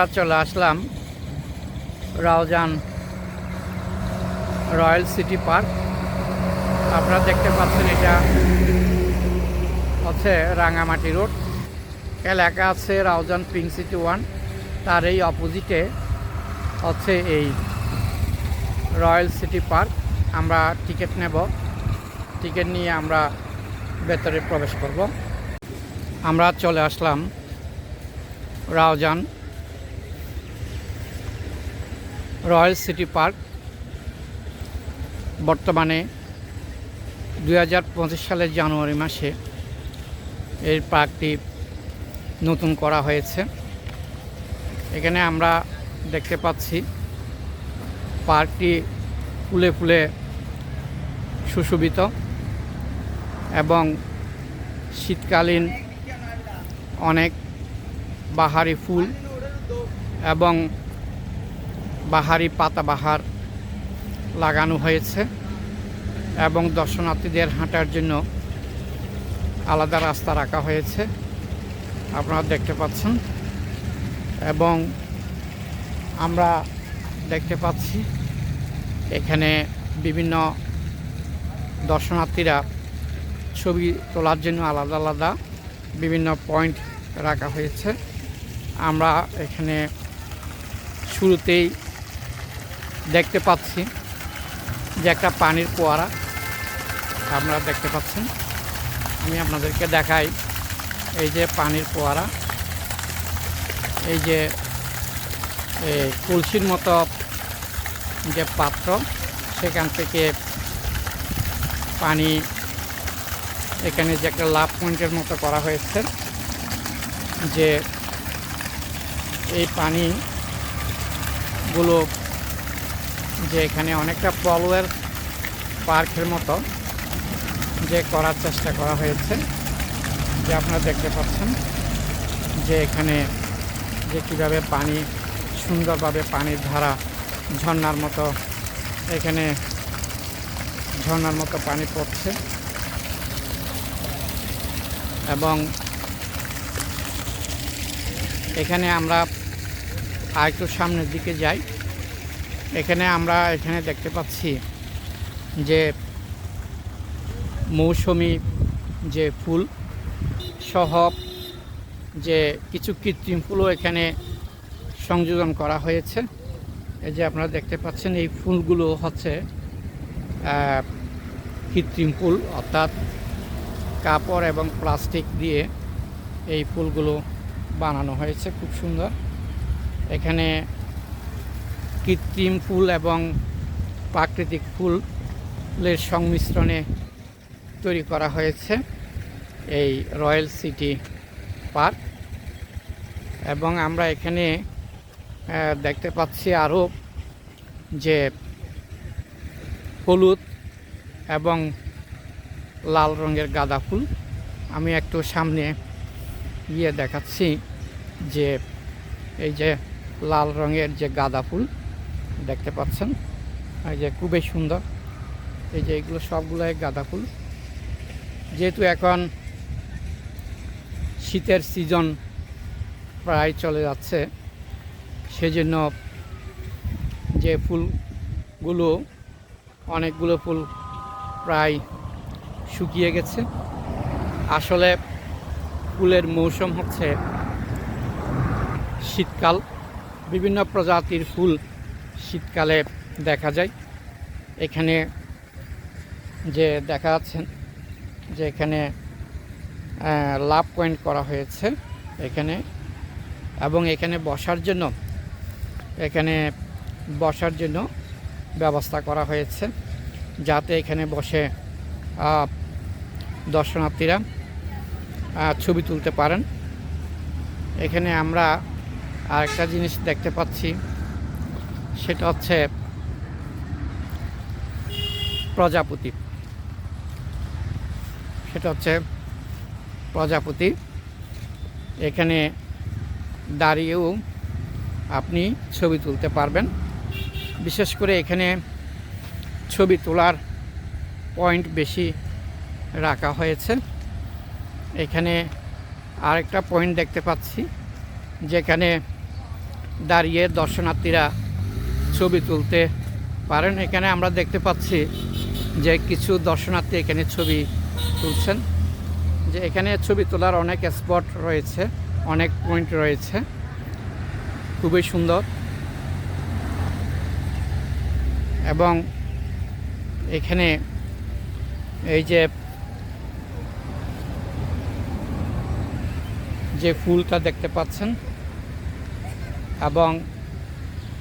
আমরা চলে আসলাম রাউজান রয়্যাল সিটি পার্ক। আপনারা দেখতে পাচ্ছেন এটা হচ্ছে রাঙামাটি রোড। এলাকা আছে রাউজান পিঙ্ক সিটি ওয়ান। তার এই অপোজিটে হচ্ছে এই রয়্যাল সিটি পার্ক। আমরা টিকিট নেব। টিকিট নিয়ে আমরা ভেতরে প্রবেশ করব। আমরা চলে আসলাম রাউজান রয়্যাল সিটি পার্ক। বর্তমানে দু হাজার পঁচিশ সালের জানুয়ারি মাসে এই পার্কটি নতুন করা হয়েছে। এখানে আমরা দেখতে পাচ্ছি পার্কটি ফুলে ফুলে সুশোভিত এবং শীতকালীন অনেক বাহারি ফুল এবং বাহারি পাতাবাহার লাগানো হয়েছে এবং দর্শনার্থীদের হাঁটার জন্য আলাদা রাস্তা রাখা হয়েছে। আপনারা দেখতে পাচ্ছেন। এবং আমরা দেখতে পাচ্ছি, এখানে বিভিন্ন দর্শনার্থীরা ছবি তোলার জন্য আলাদা আলাদা বিভিন্ন পয়েন্ট রাখা হয়েছে। আমরা এখানে শুরুতেই দেখতে পাচ্ছি যে একটা পানির ফোয়ারা আপনারা দেখতে পাচ্ছেন। আমি আপনাদেরকে দেখাই এই যে পানির ফোয়ারা এই যে কলসির মতো যে পাত্র, সেখান থেকে পানি এখানে যে একটা লাভ পয়েন্টের মতো করা হয়েছে যে এই পানিগুলো যে এখানে অনেকটা পলওয়ের পার্কের মতো যে করার চেষ্টা করা হয়েছে। যে আপনারা দেখতে পাচ্ছেন যে এখানে যে কীভাবে পানি, সুন্দরভাবে পানির ধারা ঝর্ণার মতো এখানে ঝর্ণার মতো পানি পড়ছে। এবং এখানে আমরা আর একটু সামনের দিকে যাই। এখানে আমরা এখানে দেখতে পাচ্ছি যে মৌসুমি যে ফুল সহ যে কিছু কৃত্রিম ফুলও এখানে সংযোজন করা হয়েছে। এই যে আপনারা দেখতে পাচ্ছেন এই ফুলগুলো হচ্ছে কৃত্রিম ফুল, অর্থাৎ কাপড় এবং প্লাস্টিক দিয়ে এই ফুলগুলো বানানো হয়েছে, খুব সুন্দর। এখানে কৃত্রিম ফুল এবং প্রাকৃতিক ফুলের সংমিশ্রণে তৈরি করা হয়েছে এই রয়্যাল সিটি পার্ক। এবং আমরা এখানে দেখতে পাচ্ছি আরও যে হলুদ এবং লাল রঙের গাঁদা ফুল। আমি একটু সামনে গিয়ে দেখাচ্ছি যে এই যে লাল রঙের যে গাঁদা ফুল দেখতে পাচ্ছেন। এই যে খুবই সুন্দর। এই যে এগুলো সবগুলোই গাঁদা ফুল। যেহেতু এখন শীতের সিজন প্রায় চলে যাচ্ছে, সেজন্য যে ফুলগুলো, অনেকগুলো ফুল প্রায় শুকিয়ে গেছে। আসলে ফুলের মৌসুম হচ্ছে শীতকাল। বিভিন্ন প্রজাতির ফুল শীতকালে দেখা যায়। এখানে যে দেখা যাচ্ছেন যে এখানে লাভ পয়েন্ট করা হয়েছে এখানে এবং এখানে বসার জন্য, এখানে বসার জন্য ব্যবস্থা করা হয়েছে যাতে এখানে বসে দর্শনার্থীরা ছবি তুলতে পারেন। এখানে আমরা আরেকটা জিনিস দেখতে পাচ্ছি। সেটা হচ্ছে প্রজাপতি। সেটা হচ্ছে প্রজাপতি। এখানে দাঁড়িয়েও আপনি ছবি তুলতে পারবেন। বিশেষ করে এখানে ছবি তোলার পয়েন্ট বেশি রাখা হয়েছে। এখানে আরেকটা পয়েন্ট দেখতে পাচ্ছি, যেখানে দাঁড়িয়ে দর্শনার্থীরা ছবি তুলতে পারেন। এখানে আমরা দেখতে পাচ্ছি যে কিছু দর্শনার্থী এখানে ছবি তুলছেন। যে এখানে ছবি তোলার অনেক স্পট রয়েছে, অনেক পয়েন্ট রয়েছে। খুবই সুন্দর। এবং এখানে এই যে যে ফুলটা দেখতে পাচ্ছেন এবং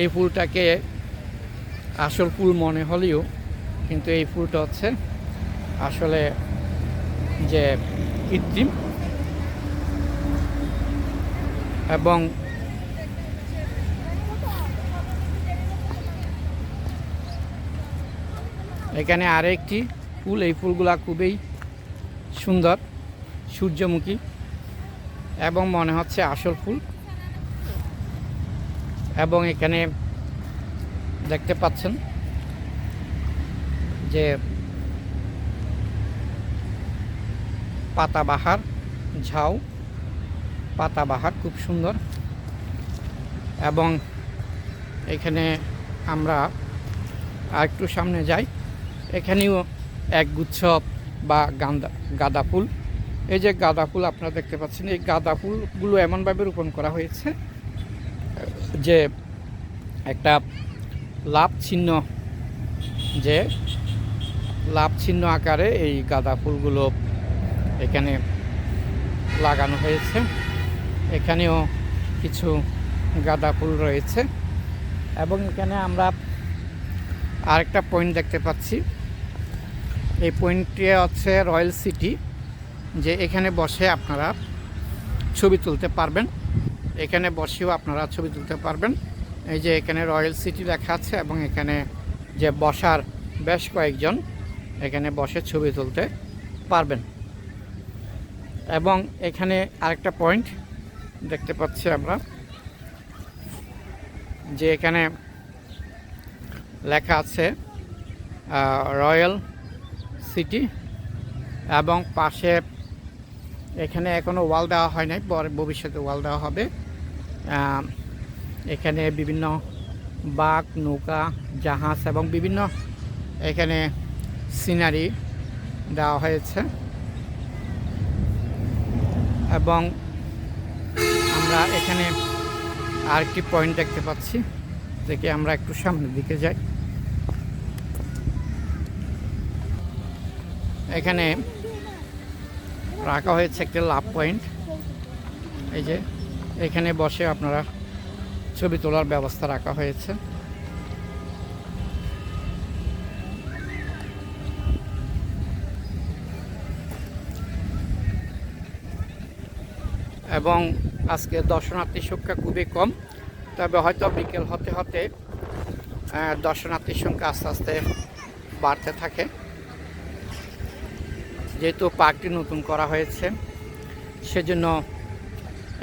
এই ফুলটাকে আসল ফুল মনে হলেও কিন্তু এই ফুলটা হচ্ছে আসলে যে কৃত্রিম এবং এখানে আরেকটি ফুল, এই ফুলগুলা খুবই সুন্দর, সূর্যমুখী এবং মনে হচ্ছে আসল ফুল। এবং এখানে দেখতে পাচ্ছেন যে পাতাবাহার, ঝাউ, পাতাবাহার খুব সুন্দর। এবং এখানে আমরা আর একটু সামনে যাই। এখানেও এক গুচ্ছ বা গান্দা গাঁদা ফুল। এই যে গাঁদা ফুল আপনারা দেখতে পাচ্ছেন, এই গাঁদা ফুলগুলো এমনভাবে রোপণ করা হয়েছে যে একটা লাভ চিহ্ন, যে লাভ চিহ্ন আকারে এই গাঁদা ফুলগুলো এখানে লাগানো হয়েছে। এখানেও কিছু গাঁদা ফুল রয়েছে। এবং এখানে আমরা আরেকটা পয়েন্ট দেখতে পাচ্ছি। এই পয়েন্টটি হচ্ছে রয়্যাল সিটি, যে এখানে বসে আপনারা ছবি তুলতে পারবেন। এখানে বসেও আপনারা ছবি তুলতে পারবেন। এই যে এখানে রয়্যাল সিটি লেখা আছে এবং এখানে যে বসার বেশ কয়েকজন এখানে বসে ছবি তুলতে পারবেন। এবং এখানে আরেকটা পয়েন্ট দেখতে পাচ্ছি আমরা, যে এখানে লেখা আছে রয়্যাল সিটি এবং পাশে এখানে এখনও ওয়াল দেওয়া হয় নাই ভবিষ্যতে ওয়াল দেওয়া হবে। এখানে বিভিন্ন বাঘ, নৌকা, জাহাজ এবং বিভিন্ন এখানে সিনারি দেওয়া হয়েছে। এবং আমরা এখানে আরেকটি পয়েন্ট দেখতে পাচ্ছি দেখে আমরা একটু সামনের দিকে যাই। এখানে রাখা হয়েছে একটি লাভ পয়েন্ট এই যে এখানে বসে আপনারা ছবি তোলার ব্যবস্থা রাখা হয়েছে। এবং আজকে দর্শনার্থী সংখ্যা খুবই কম, তবে হয়তো বিকেল হতে হতে দর্শনার্থীর সংখ্যা আস্তে আস্তে বাড়তে থাকে। যেহেতু পার্কটি নতুন করা হয়েছে, সেজন্য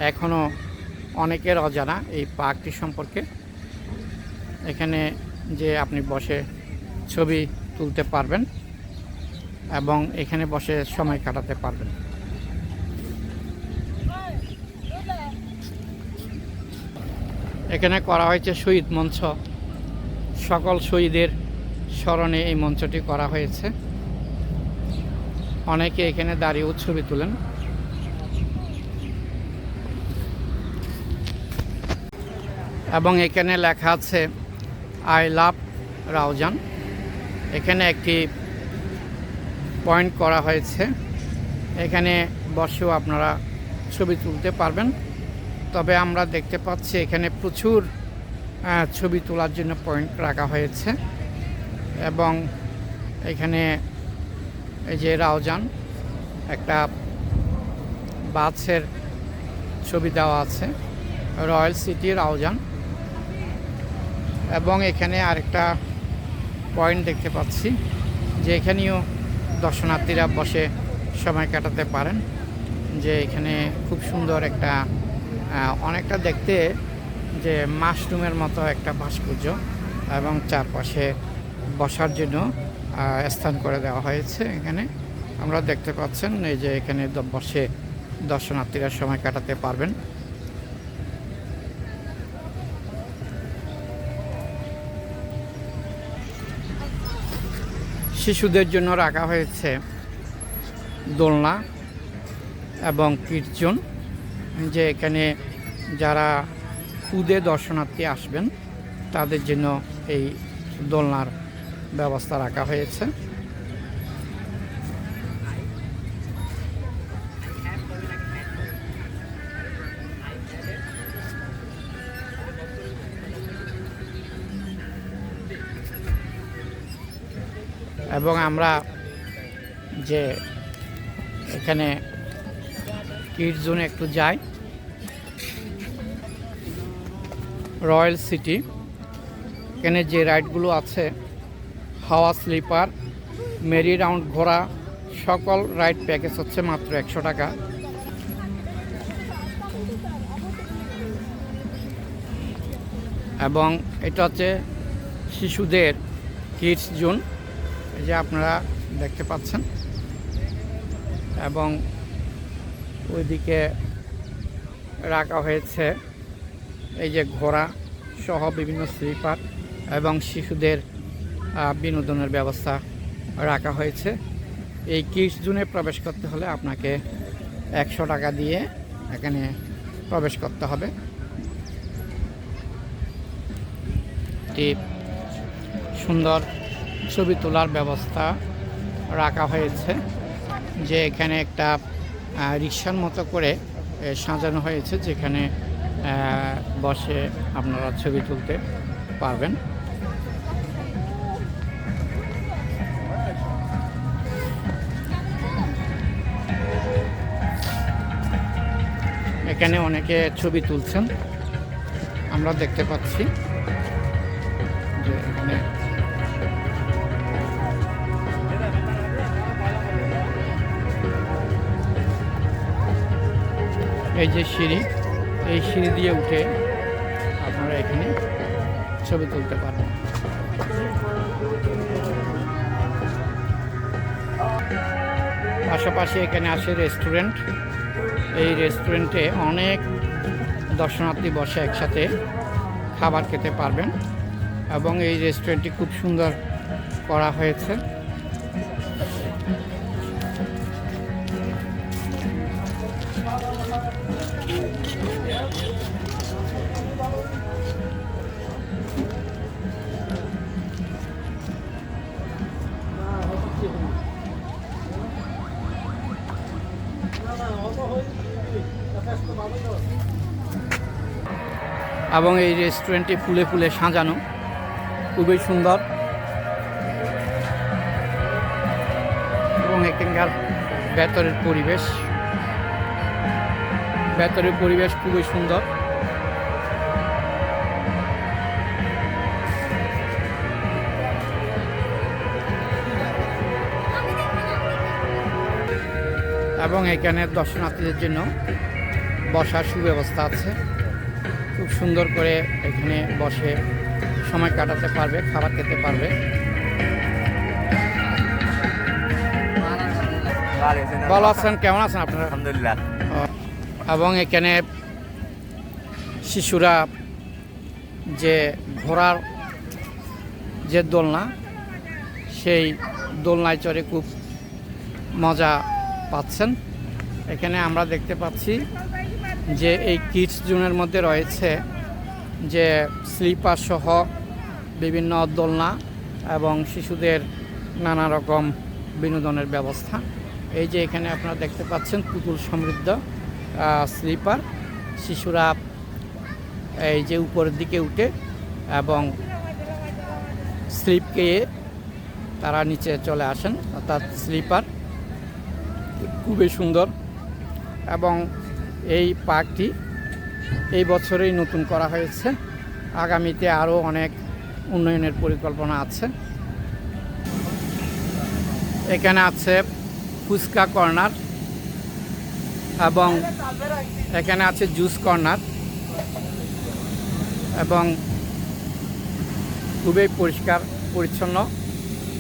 এখনও অনেকের অজানা এই পার্কটি সম্পর্কে। এখানে যে আপনি বসে ছবি তুলতে পারবেন এবং এখানে বসে সময় কাটাতে পারবেন। এখানে করা হয়েছে শহীদ মঞ্চ। সকল শহীদের স্মরণে এই মঞ্চটি করা হয়েছে। অনেকে এখানে দাঁড়িয়েও ছবি তোলেন। এবং এখানে লেখা আছে, আই লাভ রাউজান। এখানে একটি পয়েন্ট করা হয়েছে। এখানে বসেও আপনারা ছবি তুলতে পারবেন। তবে আমরা দেখতে পাচ্ছি এখানে প্রচুর ছবি তোলার জন্য পয়েন্ট রাখা হয়েছে। এবং এখানে এই যে রাউজান, একটা বাসের ছবি দেওয়া আছে। Royal city Raozan. এবং এখানে আরেকটা পয়েন্ট দেখতে পাচ্ছি, যে এখানেও দর্শনার্থীরা বসে সময় কাটাতে পারেন, যে এখানে খুব সুন্দর একটা অনেকটা দেখতে যে মাশরুমের মতো একটা ভাস্কর্য এবং চারপাশে বসার জন্য স্থান করে দেওয়া হয়েছে এখানে। আমরা দেখতে পাচ্ছেন এই যে এখানে বসে দর্শনার্থীরা সময় কাটাতে পারবেন। শিশুদের জন্য রাখা হয়েছে দোলনা এবং কীর্জন যে এখানে যারা খুদে দর্শনার্থী আসবেন, তাদের জন্য এই দোলনার ব্যবস্থা রাখা হয়েছে। এবং আমরা যে এখানে কিড জোনে একটু যাই। রয়্যাল সিটি, এখানে যে রাইডগুলো আছে, হাওয়া স্লিপার, মেরি রাউন্ড ঘোড়া, সকল রাইড প্যাকেজ হচ্ছে মাত্র একশো টাকা। এবং এটা হচ্ছে শিশুদের কিডস জোন। এই যে আপনারা দেখতে পাচ্ছেন। এবং ওইদিকে রাখা হয়েছে এই যে ঘোড়া সহ বিভিন্ন স্লিপার এবং শিশুদের বিনোদনের ব্যবস্থা রাখা হয়েছে। এই কিডস জোনে প্রবেশ করতে হলে আপনাকে একশো টাকা দিয়ে এখানে প্রবেশ করতে হবে। একটি সুন্দর ছবি তোলার ব্যবস্থা রাখা হয়েছে যে এখানে একটা রিক্সার মতো করে সাজানো হয়েছে যেখানে বসে আপনারা ছবি তুলতে পারবেন। এখানে অনেকে ছবি তুলছেন। আমরা দেখতে পাচ্ছি যে এখানে এই যে সিঁড়ি, এই সিঁড়ি দিয়ে উঠে আপনারা এখানে ছবি তুলতে পারবেন। পাশাপাশি এখানে আছে রেস্টুরেন্ট। এই রেস্টুরেন্টে অনেক দর্শনার্থী বসে একসাথে খাবার খেতে পারবেন এবং এই রেস্টুরেন্টটি খুব সুন্দর করা হয়েছে। এবং এই রেস্টুরেন্টটি ফুলে ফুলে সাজানো। খুবই সুন্দর। এবং এখানকার ভেতরের পরিবেশ। ভেতরের পরিবেশ খুবই সুন্দর। এবং এখানে দর্শনার্থীদের জন্য বসার সুব্যবস্থা আছে। খুব সুন্দর করে এখানে বসে সময় কাটাতে পারবে খাবার খেতে পারবে। ভালো আছেন? কেমন আছেন আপনারা? আলহামদুলিল্লাহ। এবং এখানে শিশুরা যে ঘোড়ার যে দোলনা সেই দোলনায় চড়ে খুব মজা পাচ্ছেন। এখানে আমরা দেখতে পাচ্ছি যে এই কিডস জোনের মধ্যে রয়েছে যে স্লিপার সহ বিভিন্ন দোলনা এবং শিশুদের নানা রকম বিনোদনের ব্যবস্থা। এই যে এখানে আপনারা দেখতে পাচ্ছেন পুতুল সমৃদ্ধ স্লিপার। শিশুরা এই যে উপরের দিকে উঠে এবং স্লিপ খেয়ে তারা নিচে চলে আসেন, অর্থাৎ স্লিপার। খুবই সুন্দর এবং এই পার্কটি এই বছরেই নতুন করা হয়েছে। আগামীতে আরও অনেক উন্নয়নের পরিকল্পনা আছে। এখানে আছে ফুচকা কর্নার এবং এখানে আছে জুস কর্নার এবং খুবই পরিষ্কার, পরিচ্ছন্ন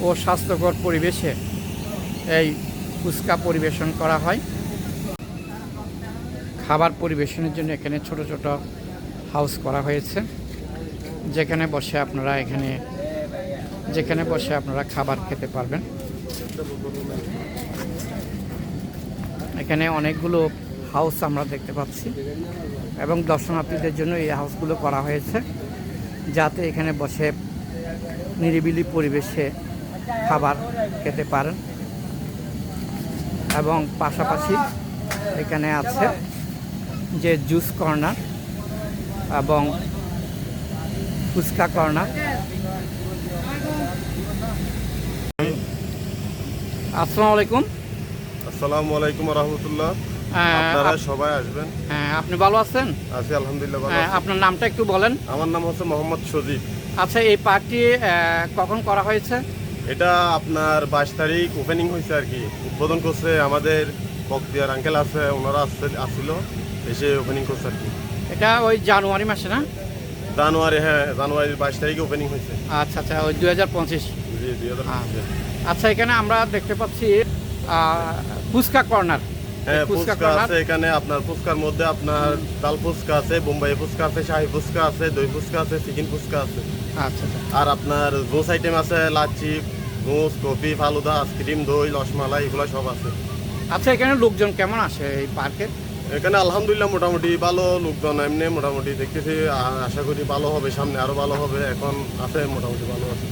ও স্বাস্থ্যকর পরিবেশে এই ফুচকা পরিবেশন করা হয়। খাবার পরিবেশনের জন্য এখানে ছোট ছোট হাউস করা হয়েছে। যেখানে বসে আপনারা এখানে, যেখানে বসে আপনারা খাবার খেতে পারবেন। এখানে অনেকগুলো হাউস আমরা দেখতে পাচ্ছি এবং দর্শনার্থীদের জন্য এই হাউসগুলো করা হয়েছে, যাতে এখানে বসে নিরিবিলি পরিবেশে খাবার খেতে পারেন। এবং পাশাপাশি এখানে আছে যে জুস কর্নার এবং ফুচকা কর্নার। আসসালামু আলাইকুম। আসসালামু আলাইকুম রহমতুল্লাহ। হ্যাঁ, আপনারা সবাই আসবেন? হ্যাঁ, আপনি ভালো আছেন? আছি আলহামদুলিল্লাহ ভালো হ্যাঁ, আপনার নামটা একটু বলেন। আমার নাম হচ্ছে মোহাম্মদ সজীব। আচ্ছা এই পার্কটি আহ, কখন করা হয়েছে? এটা আপনার বাইশ তারিখ ওপেনিং হয়েছে আর কি। উদ্বোধন করছে আমাদের বক্তিয়ার আঙ্কেল আছে ওনারা আসছে আসছিল। এসে ওপেনিং করছে আর কি। এটা ওই জানুয়ারি মাসে না? জানুয়ারি হ্যাঁ জানুয়ারির বাইশ তারিখে ওপেনিং হয়েছে। আচ্ছা আচ্ছা ওই দু হাজার পঁচিশ। জি দুই হাজার পঁচিশে। আচ্ছা এখানে আমরা দেখতে পাচ্ছি ফুচকা কর্নার। হ্যাঁ ফুচকা ফুচকা আছে এখানে আপনার ফুচকার মধ্যে আপনার ডাল ফুচকা আছে বোম্বাই ফুচকা আছে শাহি ফুচকা আছে দই ফুচকা আছে চিকেন ফুচকা আছে। আচ্ছা আচ্ছা। আর আপনার জুস আইটেম আছে lassi juice coffee falooda ice cream দই রসমালাই এগুলো সব আছে। আচ্ছা এখানে লোকজন কেমন আসে এই পার্কে এখানে আলহামদুলিল্লাহ মোটামুটি ভালো লোকজন এমনি মোটামুটি দেখতেছি। আশা করি ভালো হবে, সামনে আরও ভালো হবে, এখন আছে, মোটামুটি ভালো আছে।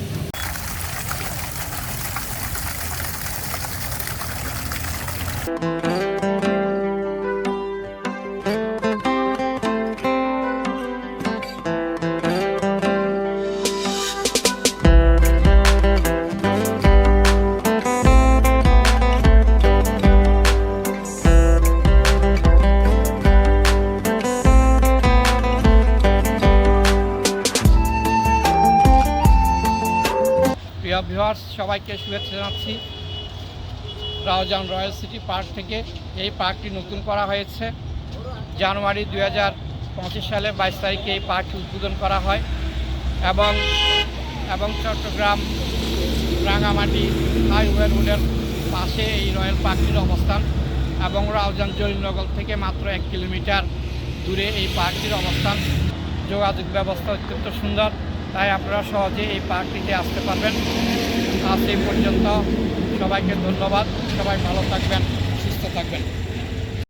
প্রিয় সবাইকে শুভেচ্ছা জানাচ্ছি। রাউজান রয়্যাল সিটি পার্ক থেকে এই পার্কটি নতুন করা হয়েছে। জানুয়ারি দুই হাজার পঁচিশ সালে বাইশ তারিখে এই পার্কটি উদ্বোধন করা হয় এবং এবং চট্টগ্রাম রাঙামাটি হাইওয়ে রোডের পাশে এই রয়্যাল পার্কটির অবস্থান এবং রাউজান জলিনগর থেকে মাত্র এক কিলোমিটার দূরে এই পার্কটির অবস্থান। যোগাযোগ ব্যবস্থা অত্যন্ত সুন্দর, তাই আপনারা সহজে এই পার্কটিতে আসতে পারবেন। আজ এই পর্যন্ত সবাইকে ধন্যবাদ। সবাই ভালো থাকবেন সুস্থ থাকবেন।